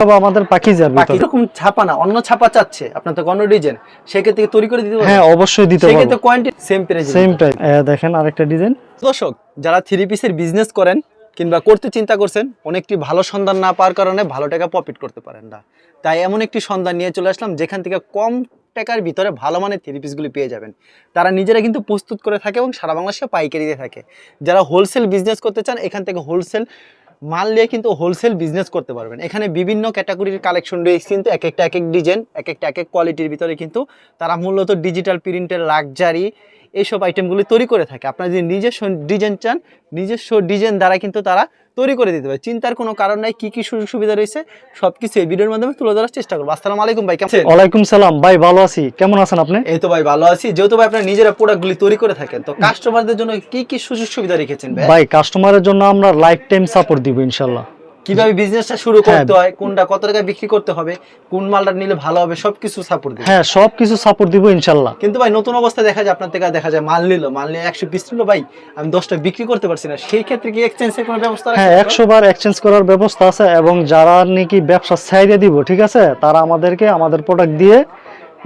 তবে আমাদের পাকিজার বাকি ভিতরে রকম ছাপা না অন্য ছাপা চাচ্ছে। আপনার তো অন্য ডিজাইন সেক্ষেত্রে তৈরি করে দিতে হ্যাঁ অবশ্যই দিতে সেক্ষেত্রে quantity same price same type দেখেন আরেকটা ডিজাইন। দর্শক যারা থ্রি পিসের বিজনেস করেন কিংবা করতে চিন্তা করছেন অনেকটি ভালো সন্ধান না পাওয়ার কারণে ভালো টাকা প্রফিট করতে পারেন না। তাই এমন একটি সন্ধান নিয়ে চলে আসলাম যেখান থেকে কম টাকার ভিতরে ভালো মানের থ্রি পিসগুলি পেয়ে যাবেন। তারা নিজেরা কিন্তু প্রস্তুত করে থাকে এবং সারা বাংলাদেশে পাইকারি দিয়ে থাকে। যারা হোলসেল বিজনেস করতে চান এখান থেকে হোলসেল মাল নিয়ে কিন্তু হোলসেল বিজনেস করতে পারবেন। এখানে বিভিন্ন ক্যাটাগরির কালেকশন রয়েছে কিন্তু এক একটা এক এক ডিজাইন এক একটা এক এক কোয়ালিটির ভিতরে কিন্তু তারা মূলত ডিজিটাল প্রিন্টের লাক্সারি এইসব আইটেমগুলি তৈরি করে থাকে। আপনারা যদি নিজস্ব ডিজাইন চান নিজস্ব ডিজাইন দ্বারা কিন্তু তারা তৈরি করে দিতে পারে। চিন্তার কোনো কারণ নাই কি কি সুযোগ সুবিধা রয়েছে সব কিছু এই ভিডিওর মাধ্যমে তুলে ধরার চেষ্টা করব। আসসালামু আলাইকুম ভাই কেমন ওয়ালাইকুম সালাম। ভাই ভালো আছি। কেমন আছেন আপনি? এই তো ভাই ভালো আছি। যেহেতু ভাই আপনারা নিজেরা প্রোডাক্টগুলি তৈরি করে থাকেন তো কাস্টমারদের জন্য কি কি সুযোগ সুবিধা রেখেছেন ভাই? ভাই কাস্টমারের জন্য আমরা লাইফ টাইম সাপোর্ট দিব ইনশাল্লাহ কীভাবে বিজনেসটা শুরু হ্যাঁ। করতে হয় কোনটা কত টাকা বিক্রি করতে হবে কোন মালটা নিলে ভালো হবে সবকিছু সাপোর্ট দিবে হ্যাঁ সব কিছু সাপোর্ট দিব ইনশাল্লাহ কিন্তু ভাই নতুন অবস্থায় দেখা যায় আপনার থেকে দেখা যায় মাল নিল মাল নিয়ে একশো পিস নিল ভাই আমি দশটা বিক্রি করতে পারছি না সেই ক্ষেত্রে কি এক্সচেঞ্জের কোনো ব্যবস্থা হ্যাঁ রাখছেন? একশো বার এক্সচেঞ্জ করার ব্যবস্থা আছে এবং যারা নাকি ব্যবসা ছাইড়ে দিব ঠিক আছে তারা আমাদেরকে আমাদের প্রোডাক্ট দিয়ে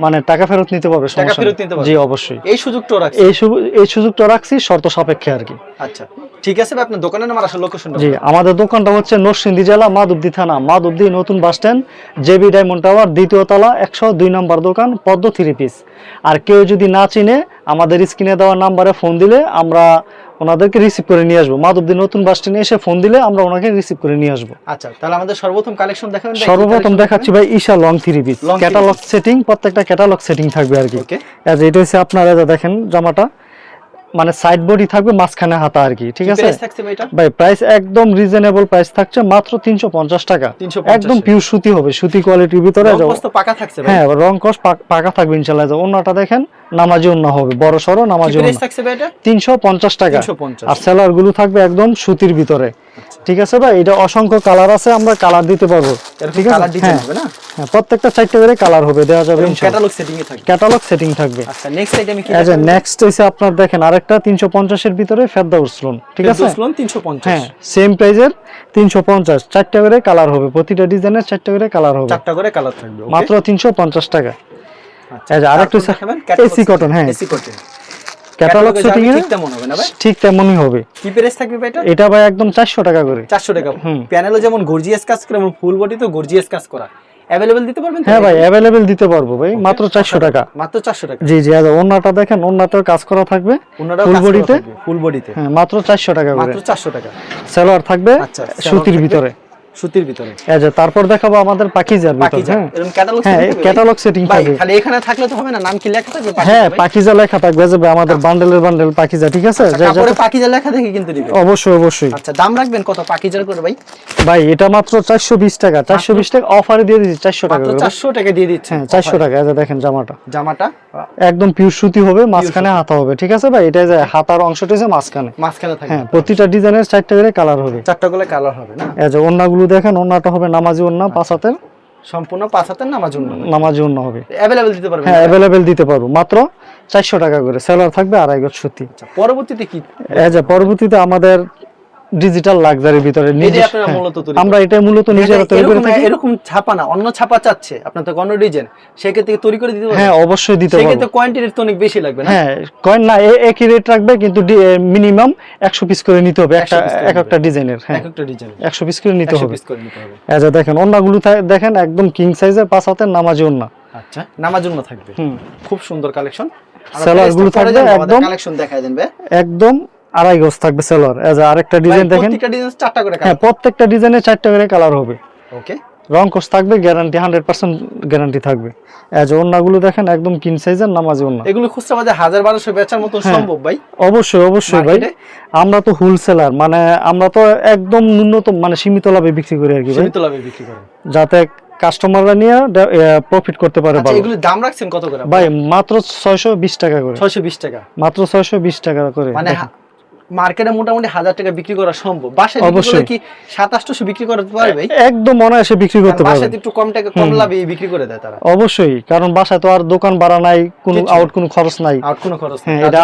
মানে টাকা ফেরত নিতে পারবে টাকা সমস্যা ফেরত নিতে পারবে। জি অবশ্যই। এই সুযোগটাও রাখছে। এই এই সুযোগটা রাখছি শর্ত সাপেক্ষে আর কি। আচ্ছা। ঠিক আছে আপনার দোকানের নাম আর আসলে লোকেশন জি আমাদের দোকানটা হচ্ছে নরসিংদী জেলা মাধবদী থানা। মাধবদী নতুন bus stand JB diamond tower দ্বিতীয় তলা একশো দুই নম্বর দোকান পদ্ম থ্রি পিস। আর কেউ যদি না চিনে আমাদের স্ক্রিনে দেওয়া নাম্বারে ফোন দিলে আমরা ওনাদেরকে রিসিভ করে নিয়ে আসব। মাধবদী নতুন বাস স্ট্যান্ডে এসে ফোন দিলে আমরা ওনাকে রিসিভ করে নিয়ে আসব। আচ্ছা তাহলে আমাদের সর্বপ্রথম কালেকশন দেখাবেন ভাই, সর্বপ্রথম দেখাচ্ছি ভাই Isha long three piece catalogue setting প্রত্যেকটা ক্যাটালগ সেটিং থাকবে আর কি। এটা হচ্ছে আপনারা যা দেখেন জামাটা। মানে সাইড বডি থাকবে মাঝখানে হাতা আর কি ঠিক আছে? ভাই প্রাইস একদম রিজনেবল প্রাইস থাকছে মাত্র তিনশো পঞ্চাশ টাকা। একদম পিওর সুতি হবে সুতি কোয়ালিটির ভিতরে যাও। পাকা থাকছে ভাই? হ্যাঁ রং কস পাকা থাকবে ইনশাল্লাহ। যাও অন্যটা দেখেন নামাজি অন্য হবে বড় সরো নামাজি অন্য থাকছে ভাই এটা? তিনশো পঞ্চাশ টাকা। আর সেলারগুলো থাকবে একদম সুতির ভিতরে। ঠিক আছে ভাই এটা অসংখ্য কালার আছে আমরা কালার দিতে পারব। ঠিক আছে? কালার ডিজাইন হ্যাঁ। হবে না? হ্যাঁ প্রত্যেকটা চারটে করে কালার হবে দেওয়া যাবে ক্যাটালগ সেটিং এ থাকবে। ক্যাটালগ সেটিং থাকবে। আচ্ছা নেক্সট আইটেম কি এ নেক্সট হইছে আপনার দেখেন আরেকটা তিনশো পঞ্চাশের ভিতরে লোন ঠিক আছে? দোসলন 350 হ্যাঁ সেম প্রাইজের তিনশো পঞ্চাশ। চারটা করে কালার হবে প্রতিটা ডিজাইনের চারটা করে কালার হবে। চারটা করে কালার থাকবে মাত্র তিনশো পঞ্চাশ টাকা। আচ্ছা আরেকটু AC cotton, হ্যাঁ। এসি কটন ক্যাটালগ সেটিং এ ঠিক তেমন হবে না ভাই? ঠিক তেমনই হবে। কি প্রাইস থাকবে ভাই এটা? এটা ভাই একদম চারশো টাকা করে। 400 টাকা। প্যানেলও যেমন গর্জিয়াস কাজ করে এবং ফুল বডি তো গর্জিয়াস কাজ করা। অ্যাভেলেবল দিতে পারবেন হ্যাঁ ভাই? অ্যাভেলেবেল দিতে পারব ভাই মাত্র চারশো টাকা। মাত্র 400 টাকা। জি জি আর ওনাটা দেখেন ওনাতেও কাজ করা থাকবে ওনারাও Full কাজ তে? ফুল বডিতে হ্যাঁ মাত্র চারশো টাকা করে। মাত্র 400 টাকা। সেলোয়ার থাকবে আচ্ছা, সুতির ভিতরে। সুতির ভিতরে। যে তারপর দেখাবো আমাদের পাকিজার বাকি ভিতরে হ্যাঁ? এরকম ক্যাটালগ হ্যাঁ ক্যাটালগ সেটিং থাকবে। খালি এখানে থাকলে তো হবে না নাম কি লেখা থাকবে? হ্যাঁ? পাকিজা লেখা থাকবে যে ভাই আমাদের বান্ডেলের বান্ডেল পাকিজা ঠিক আছে? আচ্ছা, যে- পাকিজা লেখা দেখে কিন্তু দিবে অবশ্যই অবশ্যই। আচ্ছা দাম রাখবেন কত পাকিজার করে ভাই? ভাই এটা মাত্র চারশো বিশ টাকা চারশো বিশ টাকা অফারে দিয়ে দিচ্ছি চারশো টাকা মাত্র 400 টাকা দিয়ে দিচ্ছেন। হ্যাঁ চারশো টাকা এই দেখেন জামাটা। জামাটা? একদম পিওর সুতি হবে মাঝখানে হাতা হবে ঠিক আছে ভাই? এটা যে হাতার অংশটা হচ্ছে মাঝখানে। মাঝখানে থাকবে। হ্যাঁ প্রতিটা ডিজাইনের চারটা করে কালার হবে। চারটা করে কালার হবে না? এই যে ওন্নাগুলো দেখেন ওন্নাটা হবে নামাজি ওন্না পাঁচ হাতের। সম্পূর্ণ পাঁচ হাতের নামার জন্য নামাজি ওন্না হবে। অ্যাভেলেবেল দিতে পারবেন হ্যাঁ অ্যাভেলেবেল দিতে পারব। মাত্র চারশো টাকা করে। সেলার থাকবে আড়াই গজ সুতি। আচ্ছা, পরবর্তীতে কি? এই যে পরবর্তীতে আমাদের ডিজিটাল লাক্সারির ভিতরে হ্যাঁ, আমরা এটা মূলত নিজেরা তৈরি করে থাকি। এরকম ছাপা না অন্য ছাপা চাচ্ছে। আপনার তো অন্য ডিজাইন সেক্ষেত্রে তৈরি করে দিতে হ্যাঁ অবশ্যই দিতে সেক্ষেত্রে পারব। কোয়ান্টিটির তো অনেক বেশি লাগবে না? হ্যাঁ কয়েন না একই রেট রাখবে কিন্তু মিনিমাম একশো পিস করে নিতে হবে। একটা 100 এক একটা ডিজাইনের হ্যাঁ। এক একটা ডিজাইন একশো পিস করে নিতে 100 হবে। পিস করে নিতে হবে। যে দেখেন অন্যগুলো দেখেন একদম কিং সাইজের পাঁচ হাতের নামাজি ওন্না আচ্ছা নামার জন্য থাকবে। খুব সুন্দর কালেকশন Seller গুলো থাকবে একদম- কালেকশন দেখায় দেন একদম আড়াই গজ থাকবে সেলর এজ আরেকটা ডিজাইন দেখেন। প্রত্যেকটা ডিজাইন চারটা করে হ্যাঁ প্রত্যেকটা ডিজাইনে চারটা করে কালার হবে। ওকে রং কোর্স থাকবে গ্যারান্টি হান্ড্রেড পার্সেন্ট গ্যারান্টি থাকবে। এজ ওন্নাগুলো দেখেন একদম কিং সাইজের নামাজি ওন্না এগুলো খুচরা বাজারে হাজার বারোশো বেচার মতো হ্যাঁ। সম্ভব ভাই। অবশ্যই অবশ্যই ভাই। আমরা তো হোলসেলার মানে আমরা তো একদম ন্যূনতম মানে সীমিত লাভে বিক্রি করি আর কি ভাই। সীমিত লাভে বিক্রি করেন যাতে কাস্টমাররা নিয়ে প্রফিট করতে পারে আচ্ছা ভালো। এগুলোর দাম রাখছেন কত করে ভাই মাত্র ছয়শো বিশ টাকা করে। ছয়শো বিশ টাকা। মাত্র ছয়শো বিশ টাকা করে। মানে মার্কেটে মোটামুটি হাজার টাকা বিক্রি করা সম্ভব। বাসায় অবশ্যই। কি সাত আটশো বিক্রি করতে পারবে? একদম অনায়াসে বিক্রি করতে পারবেন একটু কম টাকা কম লাভে বিক্রি করে দেয় তারা। অবশ্যই কারণ বাসায় তো আর দোকান ভাড়া নাই কোনো আউট কোনো খরচ নাই। আর কোনো খরচ নেই। হ্যাঁ, এটা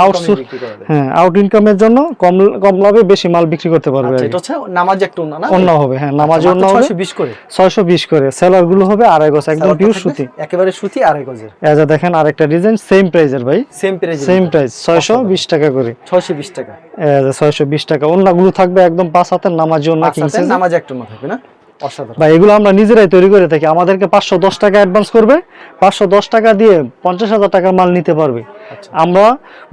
দেয়। হ্যাঁ আউট ইনকামের জন্য কম কম লাভে বেশি মাল বিক্রি করতে পারবে আচ্ছা এটা হচ্ছে নামাজ একটা না? অন্য হবে হ্যাঁ নামাজ অন্য হবে। ছয়শো বিশ করে। ছয়শো বিশ করে। সেলারগুলো হবে আড়াই গজ একদম পিওর সুতি। একেবারে সুতি আড়াই গজের। এই যে দেখেন আরেকটা ডিজাইন সেম প্রাইজের ভাই। সেম প্রাইস সেম প্রাইস ছয়শো বিশ টাকা করে। ছয়শো বিশ টাকা। টাকা। থাকবে একদম পাঁচ হাতের নামাজি নামাজ একটা থাকবে না? অসাধারণ। বা এগুলো আমরা নিজেরাই তৈরি করে থাকি। আমাদেরকে পাঁচশো দশ টাকা অ্যাডভান্স করবে। পাঁচশো দশ টাকা দিয়ে পঞ্চাশ হাজার টাকার মাল নিতে পারবে। আচ্ছা। আমরা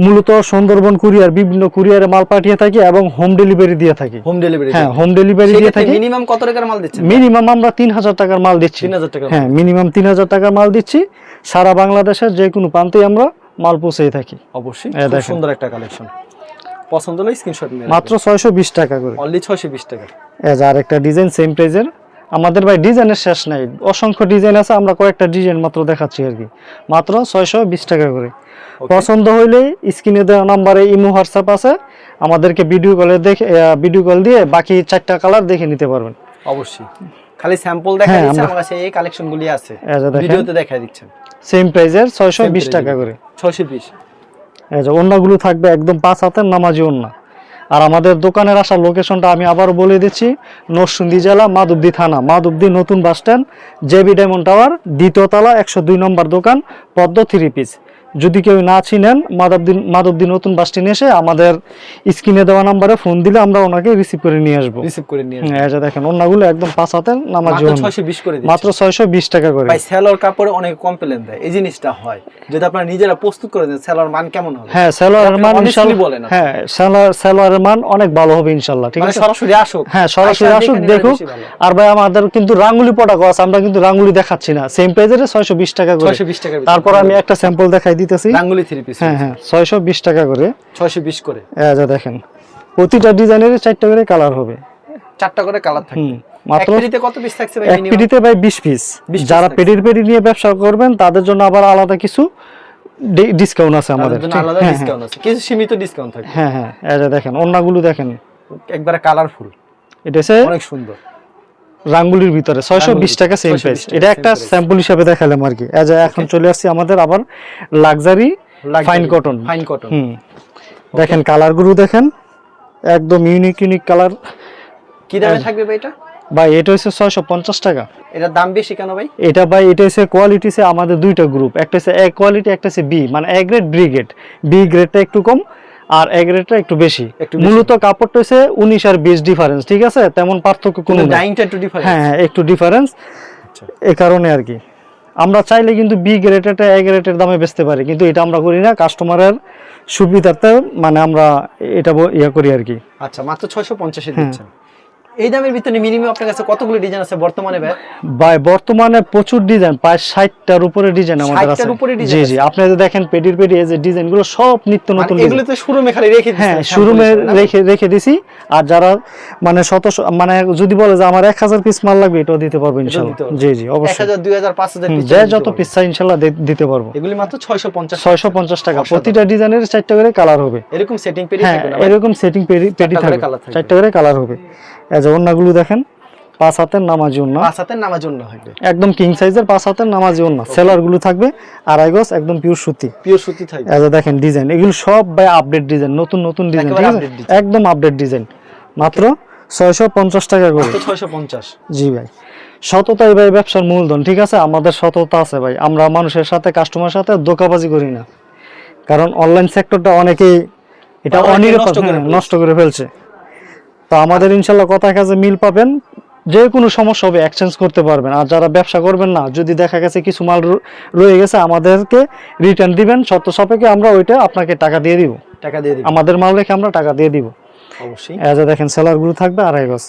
মূলত সুন্দরবন কুরিয়ার বিভিন্ন কুরিয়ারে মাল পাঠিয়ে থাকি এবং হোম ডেলিভারি দিয়ে থাকি। হোম ডেলিভারি হ্যাঁ হোম ডেলিভারি দিয়ে থাকি। মিনিমাম কত টাকার মাল দিচ্ছেন? মিনিমাম আমরা তিন হাজার টাকার মাল দিচ্ছি। তিন হাজার টাকা হ্যাঁ মিনিমাম তিন হাজার টাকার মাল দিচ্ছি। সারা বাংলাদেশের যে কোনো প্রান্তেই আমরা মাল পৌঁছে থাকি। অবশ্যই। সুন্দর একটা কালেকশন পছন্দ হলে স্ক্রিনশট নিয়ে মাত্র ছয়শো বিশ টাকা করে। অনলি ছয়শো বিশ টাকা। এজ আর একটা ডিজাইন সেম প্রাইজের আমাদের ভাই ডিজাইনের শেষ নাই। অসংখ্য ডিজাইন আছে আমরা কয়েকটা ডিজাইন মাত্র দেখাচ্ছি আর কি। মাত্র ছয়শো বিশ টাকা করে। পছন্দ হইলে স্ক্রিনে দেওয়া নাম্বারে ইমো হোয়াটসঅ্যাপ আছে। আমাদেরকে ভিডিও কলে দেখে ভিডিও কল দিয়ে বাকি চারটা কালার দেখে নিতে পারবেন। অবশ্যই। খালি স্যাম্পল দেখা হ্যাঁ, দিচ্ছে আমার কাছে এই কালেকশন গুলি আছে। ভিডিওতে দেখা দিচ্ছেন। সেম প্রাইজের ছয়শো Same বিশ price টাকা করে। ছয়শো বিশ। যে অন্যগুলো থাকবে একদম পাঁচ হাতের নামাজি ওন্না আর আমাদের দোকানের আসা লোকেশনটা আমি আবার বলে দিচ্ছি, নরসিংদী জেলা, মাধবদী থানা, মাধবদী নতুন bus stand JB diamond tower, দ্বিতীয় তলা, একশো দুই নম্বর দোকান, পদ্ম থ্রি পিস। যদি কেউ না চিনেন মাধবদী মাধবদী নতুন বাস স্ট্যান্ড এসে আমাদের স্ক্রিনে দেওয়া নাম্বারে ফোন দিলে আমরা ওনাকে রিসিভ করে নিয়ে আসব। রিসিভ করে নিয়ে হুম, এই যে দেখেন অন্যগুলো একদম পাঁচ হাতের নামাজি মাত্র ওন্না ছয়শো বিশ করে দিচ্ছি। মাত্র ছয়শো বিশ টাকা করে। ভাই সেলর কাপড়ে অনেক কমপ্লেন দেয়। এই জিনিসটা হয়। যদি আপনারা নিজেরা প্রস্তুত করে দেন সেলর মান কেমন হবে? হ্যাঁ আপনি মান ইনশাল্লাহ বলেন হ্যাঁ সালোয়ার সালোয়ারের মান অনেক ভালো হবে ইনশাল্লাহ ঠিক মানে আছে? সরাসরি আসুক। হ্যাঁ সরাসরি আসুক দেখে দেখুক আর ভাই আমাদের কিন্তু রাঙ্গুলি পটাকো আছে আমরা কিন্তু রাঙ্গুলি দেখাচ্ছি না। সেম পেজের ছয়শো বিশ টাকা করে। ছয়শো বিশ টাকার তারপর আমি একটা স্যাম্পল দেখাই দিতেছি। রাঙ্গুলি থ্রি পিস হ্যাঁ হ্যাঁ ছয়শো বিশ টাকা করে। ছয়শো বিশ করে। যে দেখেন। প্রতিটা ডিজাইনের চারটা করে কালার হবে। চারটা করে কালার থাকবে। মাত্র কত পিস থাকছে ভাই এক পেটিতে ভাই বিশ পিস যারা। পেটির পেটি নিয়ে ব্যবসা করবেন তাদের জন্য আবার আলাদা কিছু ডিসকাউন্ট আছে আমাদের। আলাদা হ্যাঁ, ডিসকাউন্ট আছে। কিছু সীমিত ডিসকাউন্ট থাকবে। হ্যাঁ হ্যাঁ এই দেখেন অন্যগুলো দেখেন। একবারে কালারফুল এটা অনেক সুন্দর। রাঙ্গুলির ভিতরে ছয়শো বিশ টাকা সেম প্রাইস এটা একটা স্যাম্পল হিসাবে দেখালাম আর কি। এজ এখন চলে আসছি আমাদের আবার luxury fine cotton fine cotton hmm. দেখেন কালারগুলো দেখেন একদম ইউনিক ইউনিক কালার কি দামে থাকবে ভাই এটা? ভাই এটা হচ্ছে ছয়শো পঞ্চাশ টাকা। এটার দাম বেশি কেন ভাই? এটা ভাই এটা হচ্ছে কোয়ালিটি সে আমাদের দুইটা গ্রুপ একটা হচ্ছে এ কোয়ালিটি একটা হচ্ছে বি মানে A grade B grade B গ্রেডটা একটু কম আর এক রেটটা একটু বেশি। মূলত কাপড়টা হচ্ছে উনিশ আর বিশ ডিফারেন্স ঠিক আছে? তেমন পার্থক্য কোনো ডাইংটা একটু ডিফারেন্ট হ্যাঁ হ্যাঁ একটু ডিফারেন্স আচ্ছা। এ কারণে আর কি। আমরা চাইলে কিন্তু বি গ্রেটেরটা এ রেটের দামে বেচতে পারি কিন্তু এটা আমরা করি না। কাস্টমারের সুবিধার্থে মানে আমরা এটা ইয়ে করি আর কি। আচ্ছা মাত্র ছয়শো পঞ্চাশে দিচ্ছেন। এই দামের ভিতরে মিনিমাম আপনার কাছে কতগুলো ডিজাইন আছে বর্তমানে ভাই? বর্তমানে প্রচুর ডিজাইন প্রায় ষাটটার উপরে ডিজাইন আমাদের আছে। উপরে জি জি। আপনি যদি দেখেন পেডির পেডি এই যে ডিজাইনগুলো সব নিত্য মানে নতুন এগুলো। তো শুরুমে খালি রেখে দিচ্ছেন। হ্যাঁ শুরুমে রেখে রেখে দিছি। আর যারা মানে শত মানে যদি বলে যে আমার এক হাজার পিস মাল লাগবে এটাও দিতে পারব পারবেন। জি জি অবশ্যই। হাজার দুই হাজার পাঁচ হাজার হুম, piece যে যত পিস চাই ইনশাল্লাহ দে- দিতে পারব। এগুলি মাত্র ছয়শো পঞ্চাশ ছয়শো পঞ্চাশ টাকা। প্রতিটা ডিজাইনের চারটা করে কালার হবে। এরকম সেটিং পেরি হ্যাঁ থাকবে এরকম সেটিং পেডি পেডি থাকবে। চারটা করে কালার হবে। এই যে অন্যগুলো দেখেন পাঁচ হাতের নামাজি অন্য পাঁচ হাতের নামার জন্য হবে একদম কিং সাইজের পাঁচ হাতের নামাজি অন্য সেলারগুলো থাকবে আড়াই গজ একদম পিওর সুতি। পিওর সুতি থাকবে। এই দেখেন ডিজাইন এগুলো সব ভাই আপডেট ডিজাইন নতুন নতুন ডিজাইন ঠিক আছে? একদম আপডেট ডিজাইন মাত্র টাকা করে। জি ভাই। সততাই ভাই ব্যবসার মূলধন ঠিক আছে? আমাদের সততা আছে ভাই। আমরা মানুষের সাথে কাস্টমার সাথে দোকাবাজি করি না। কারণ অনলাইন সেক্টরটা অনেকেই এটা অনেকে অনিরাপদ নষ্ট করে হ্যাঁ, ফেলছে। তো আমাদের ইনশাল্লাহ কথা কাজে মিল পাবেন। যে কোনো সমস্যা হবে এক্সচেঞ্জ করতে পারবেন। আর যারা ব্যবসা করবেন না যদি দেখা গেছে কিছু মাল রয়ে গেছে আমাদেরকে রিটার্ন দিবেন। শর্ত সাপেক্ষে আমরা ওইটা আপনাকে টাকা দিয়ে দিব। টাকা দিয়ে দিবেন আমাদের মাল রেখে আমরা টাকা দিয়ে দিব। অবশ্যই। এজ দেখেন সেলারগুলো থাকবে আড়াই গজ।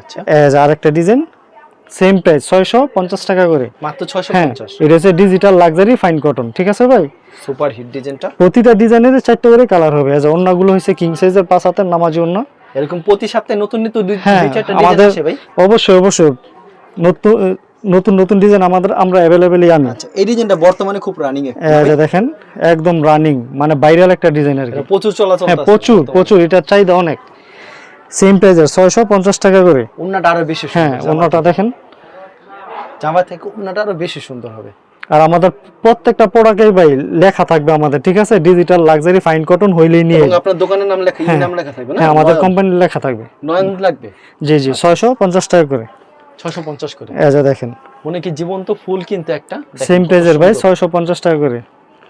আচ্ছা। এজ আরেকটা ডিজাইন সেম প্রাইস ছয়শো পঞ্চাশ টাকা করে। মাত্র ছয়শো হ্যাঁ পঞ্চাশ এটা হচ্ছে ডিজিটাল লাক্সারি ফাইন কটন ঠিক আছে ভাই? সুপার হিট ডিজাইনটা প্রতিটা ডিজাইনের চারটে করে কালার হবে। এজ অন্যগুলো হচ্ছে কিং সাইজের পাঁচ হাতের নামাজি অন্য। এরকম প্রতি সপ্তাহে নতুন নতুন দুই হ্যাঁ চারটা ডিজাইন আমাদের আসে ভাই? অবশ্যই অবশ্যই। নতুন নতুন নতুন ডিজাইন আমাদের আমরা অ্যাভেলেবেলই আনি। আচ্ছা এই ডিজাইনটা বর্তমানে খুব রানিং এ এই দেখেন একদম রানিং মানে ভাইরাল একটা ডিজাইন আর কি। প্রচুর চলাচল হ্যাঁ প্রচুর প্রচুর এটার চাহিদা অনেক। সেম প্রাইজের ছয়শো পঞ্চাশ টাকা করে। উন্নাটা আরও বেশি হ্যাঁ অন্যটা দেখেন। জামা থেকে উন্নাটা আরও বেশি সুন্দর হবে। আর আমাদের প্রত্যেকটা প্রোডাক্টেই ভাই লেখা থাকবে আমাদের ঠিক আছে? ডিজিটাল লাক্সারি ফাইন কটন হইলেই নিয়ে আপনার দোকানের নাম লেখা এই নাম লেখা থাকবে না? হ্যাঁ আমাদের কোম্পানির লেখা থাকবে। নয়ন লাগবে? জি জি ছয়শো পঞ্চাশ টাকা করে। ছশো পঞ্চাশ করে? এই যে দেখেন। মনে কি জীবন্ত ফুল কিন্তু একটা? সেম প্রাইজের ভাই সুন্দর। ছয়শো পঞ্চাশ টাকা করে।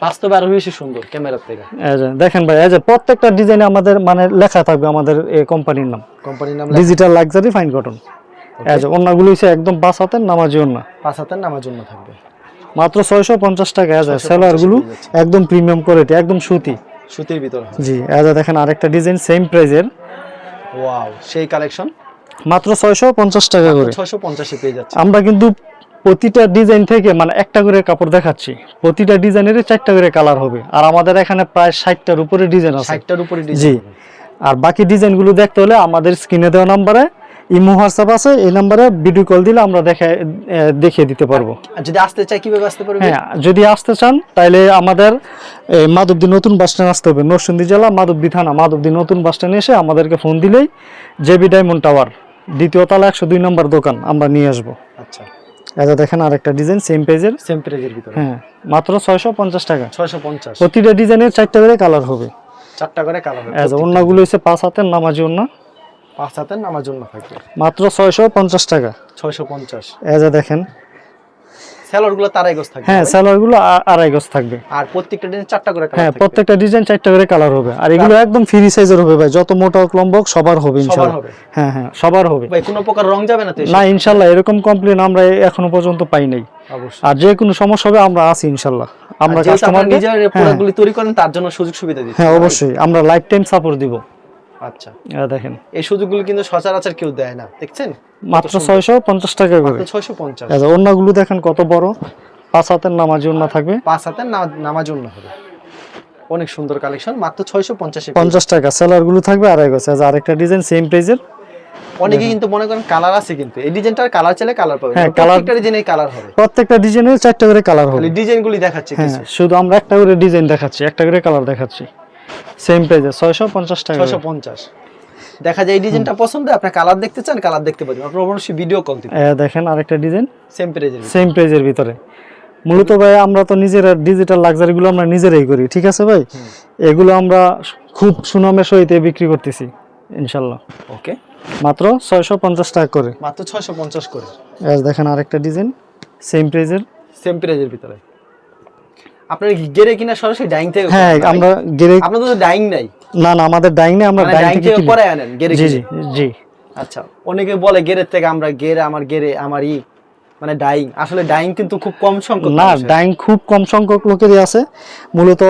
বাস্তবে আরও বেশি সুন্দর ক্যামেরার থেকে। এই যে দেখেন ভাই এই যে প্রত্যেকটা ডিজাইনে আমাদের মানে লেখা থাকবে আমাদের এই কোম্পানির নাম। কোম্পানির নাম ডিজিটাল লাক্সারি ফাইন কটন এই যে অন্যগুলো একদম পাঁচ হাতের নামাজি অন্য। পাঁচ হাতের নামার জন্য থাকবে। মাত্র ছয়শো পঞ্চাশ টাকা এই যে 650 সেলারগুলো একদম প্রিমিয়াম কোয়ালিটি একদম সুতি। সুতির ভিতরে জি এই যে দেখেন আরেকটা ডিজাইন সেম প্রাইজের ওয়াও সেই কালেকশন মাত্র ছয়শো পঞ্চাশ টাকা করে। ছশো পঞ্চাশে পেয়ে যাচ্ছে। আমরা কিন্তু প্রতিটা ডিজাইন থেকে মানে একটা করে কাপড় দেখাচ্ছি। প্রতিটা ডিজাইনের চারটা করে কালার হবে। আর আমাদের এখানে প্রায় ষাটটার উপরে ডিজাইন আছে। ষাটটার উপরে জি। আর বাকি ডিজাইনগুলো দেখতে হলে আমাদের স্ক্রিনে দেওয়া নাম্বারে ইমো হোয়াটসঅ্যাপ আছে এই নাম্বারে ভিডিও কল দিলে আমরা দেখে দেখিয়ে দিতে পারব। আর যদি আসতে চাই কীভাবে আসতে পারবে? হ্যাঁ যদি আসতে চান তাহলে আমাদের মাধবদী নতুন বাস স্ট্যান্ড আসতে হবে। নরসিংদী জেলা মাধবদী থানা। মাধবদী নতুন বাস স্ট্যান্ডে এসে আমাদেরকে ফোন দিলেই জেবি ডায়মন্ড টাওয়ার দ্বিতীয় তলা একশো দুই নম্বর দোকান আমরা নিয়ে আসব। আচ্ছা। এটা দেখেন আরেকটা ডিজাইন সেম পেজের সেম প্রাইজের ভিতরে। হ্যাঁ মাত্র ছয়শো পঞ্চাশ টাকা। ছয়শো পঞ্চাশ। প্রতিটা ডিজাইনের চারটা করে কালার হবে। চারটা করে কালার এজ অন্যগুলো হচ্ছে পাঁচ হাতের নামাজি অন্য পাঁচ হাতের নামার জন্য থাকবে। মাত্র ছয়শো পঞ্চাশ টাকা। ছয়শো পঞ্চাশ। এজ দেখেন। থাকবে হ্যাঁ স্যালারগুলো আড়াই গজ থাকবে। আর প্রত্যেকটা ডিজাইন চারটা করে হ্যাঁ প্রত্যেকটা ডিজাইন চারটা করে কালার হবে। আর এগুলো একদম ফ্রি সাইজের হবে ভাই। যত মোটা লম্বা সবার হবে সবার হ্যাঁ হ্যাঁ সবার হবে। ভাই কোনো প্রকার রং যাবে না তো না ইনশাল্লাহ এরকম কমপ্লেন আমরা এখনও পর্যন্ত পাই নাই। আর যে কোনো সমস্যা হবে আমরা আছি ইনশাল্লাহ আমরা নিজের প্রোডাক্টগুলি তৈরি করেন তার জন্য সুযোগ সুবিধা দিচ্ছি। হ্যাঁ অবশ্যই। আমরা লাইফ টাইম সাপোর্ট দিব। আচ্ছা। দেখেন। এই সুযোগগুলো কিন্তু সচরাচর কেউ দেয় না দেখছেন? মাত্র ছয়শো পঞ্চাশ টাকা করে। ছয়শো পঞ্চাশ। আচ্ছা অন্যগুলো দেখেন কত বড়। পাঁচ হাতের নামাজি অন্য থাকবে। পাঁচ হাতের না- নামার জন্য হবে। অনেক সুন্দর কালেকশন মাত্র ছয়শো পঞ্চাশে পঞ্চাশ টাকা। সেলারগুলো থাকবে আড়াই আচ্ছা আরেকটা ডিজাইন সেম প্রাইজের অনেকে কিন্তু মনে করেন কালার আছে কিন্তু। এই ডিজাইনটার কালার চাইলে কালার পাবে হ্যাঁ, প্রত্যেকটা ডিজাইনের কালার হবে। প্রত্যেকটা ডিজাইনের চারটা করে কালার হবে। ডিজাইনগুলি দেখাচ্ছে হ্যাঁ শুধু আমরা একটা করে ডিজাইন দেখাচ্ছি একটা করে কালার দেখাচ্ছি। সেম ছয়শো পঞ্চাশ টাকা ছয়শো পঞ্চাশ। দেখা যায় এই ডিজাইনটা পছন্দ আপনার কালার দেখতে চান কালার দেখতে পারেন আপনার অবশ্যই ভিডিও কল দিবেন দেখেন আরেকটা ডিজাইন সেম প্রাইজের সেম প্রাইজের ভিতরে। মূলত ভাই আমরা তো নিজেরা ডিজিটাল লাক্সারিগুলো আমরা নিজেরাই করি ঠিক আছে ভাই? এগুলো আমরা খুব সুনামের সহিত বিক্রি করতেছি ইনশাল্লাহ। ওকে। মাত্র ছয়শো পঞ্চাশ টাকা করে। মাত্র ছয়শো পঞ্চাশ করে। এ, দেখেন আরেকটা ডিজাইন সেম প্রাইজের সেম প্রাইজের ভিতরে। আপনার গেরে কিনা সরাসরি ডাইং থেকে হ্যাঁ আমরা গেরে আপনাদের তো ডাইং নাই। না না আমাদের ডাইং নেই আমরা মানে ডাইং ডাইং থেকে পরে আনেন গেরে জি জি জি। আচ্ছা অনেকে বলে গেরের থেকে আমরা গেরে আমার গেরে আমার ই মানে ডাইং আসলে ডাইং কিন্তু খুব কম সংখ্যক না ডাইং খুব কম সংখ্যক লোকেরই আছে। মূলত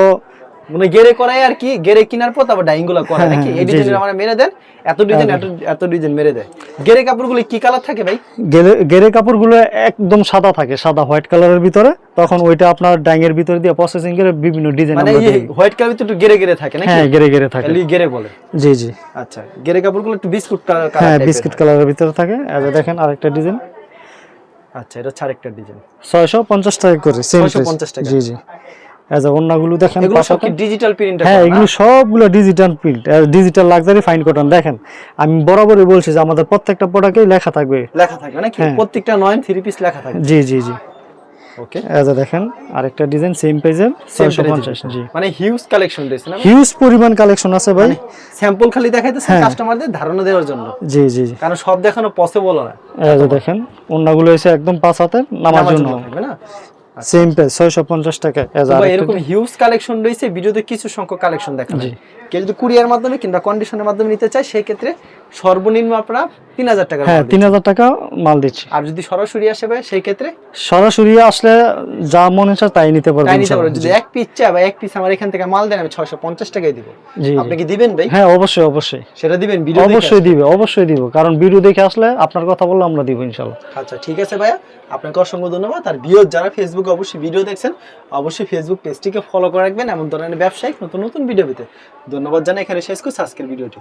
মানে গেরে করাই আর কি গেরে কেনার পর তারপর ডাইংগুলো করে হ্যাঁ, নাকি? হ্যাঁ, এই ডিজাইন আমরা মেরে দেন এত ডিজাইন এত এত ডিজাইন মেরে দেয়। গেরে কাপড়গুলো কি কালার থাকে ভাই? গেরে গেরে কাপড়গুলো একদম সাদা থাকে সাদা হোয়াইট কালারের ভিতরে। তখন ওইটা আপনার ডাইং এর ভিতরে দিয়ে প্রসেসিং করে বিভিন্ন ডিজাইন মানে এই হোয়াইট কালার একটু গেরে গেরে থাকে নাকি? হ্যাঁ গেরে গেরে থাকে। খালি গেরে বলে। জি জি। আচ্ছা গেরে কাপড়গুলো একটু বিস্কুট কালার হ্যাঁ বিস্কিট কালারের ভিতরে থাকে। যে দেখেন আরেকটা ডিজাইন আচ্ছা এটা ছাড় একটা ডিজাইন ছয়শো পঞ্চাশ টাকা করে সেম 650 টাকা। জি জি। অন্যগুলো দেখেন ডিজিটাল প্রিন্ট হ্যাঁ এগুলো সবগুলো digital print digital luxury fine cotton দেখেন আমি বরাবরই বলছি যে আমাদের প্রত্যেকটা প্রোডাক্টেই লেখা থাকবে। লেখা থাকবে নাকি? হ্যাঁ। প্রত্যেকটা নয়ন থ্রি পিস লেখা থাকবে। জি জি জি। ওকে এই দেখেন আরেকটা ডিজাইন সেম পেজের ছয়শো পঞ্চাশ জি। মানে হিউজ কালেকশন রয়েছে না হিউজ পরিমাণ কালেকশন আছে ভাই। স্যাম্পল খালি দেখাইতেছে হ্যাঁ। কাস্টমারদের ধারণা দেওয়ার জন্য। জি জি জি। কারণ সব দেখানো পসিবল না। দেখেন অন্যগুলো এসে একদম পাঁচ হাতের নামার জন্য। না? সেম ছয়শো পঞ্চাশ টাকা এই যে ভাই, এরকম হিউজ কালেকশন রয়েছে ভিডিওতে কিছু সংখ্যক কালেকশন দেখা যায় কেউ যদি কুরিয়ার মাধ্যমে কিংবা কন্ডিশনের মাধ্যমে নিতে চায় সেই ক্ষেত্রে সর্বনিম্ন আপনারা তিন হাজার টাকা হ্যাঁ তিন হাজার টাকা মাল দিচ্ছি। আর যদি সরাসরি আসে ভাই সেই ক্ষেত্রে? সরাসরি আসলে যা মনে চায় তাই নিতে পারবেন তাই নিতে পারো ইনশাআল্লাহ। যদি এক পিস চা বা এক পিস আমার এখান থেকে মাল দেন আমি ছয়শো পঞ্চাশ টাকায় দিব। আপনি কি দিবেন ভাই? হ্যাঁ অবশ্যই অবশ্যই। সেটা দিবেন ভিডিও অবশ্যই দিবে অবশ্যই দিব। কারণ ভিডিও দেখে আসলে আপনার কথা বললে আমরা দিব ইনশাল্লাহ আচ্ছা ঠিক আছে ভাইয়া। আপনাকে অসংখ্য ধন্যবাদ। আর বিয়োর যারা ফেসবুকে অবশ্যই ভিডিও দেখছেন অবশ্যই ফেসবুক পেজটিকে ফলো করে রাখবেন। এমন ধরনের ব্যবসায়িক নতুন নতুন ভিডিও পেতে। ধন্যবাদ জানাই এখানে শেষ করছি আজকের ভিডিওটি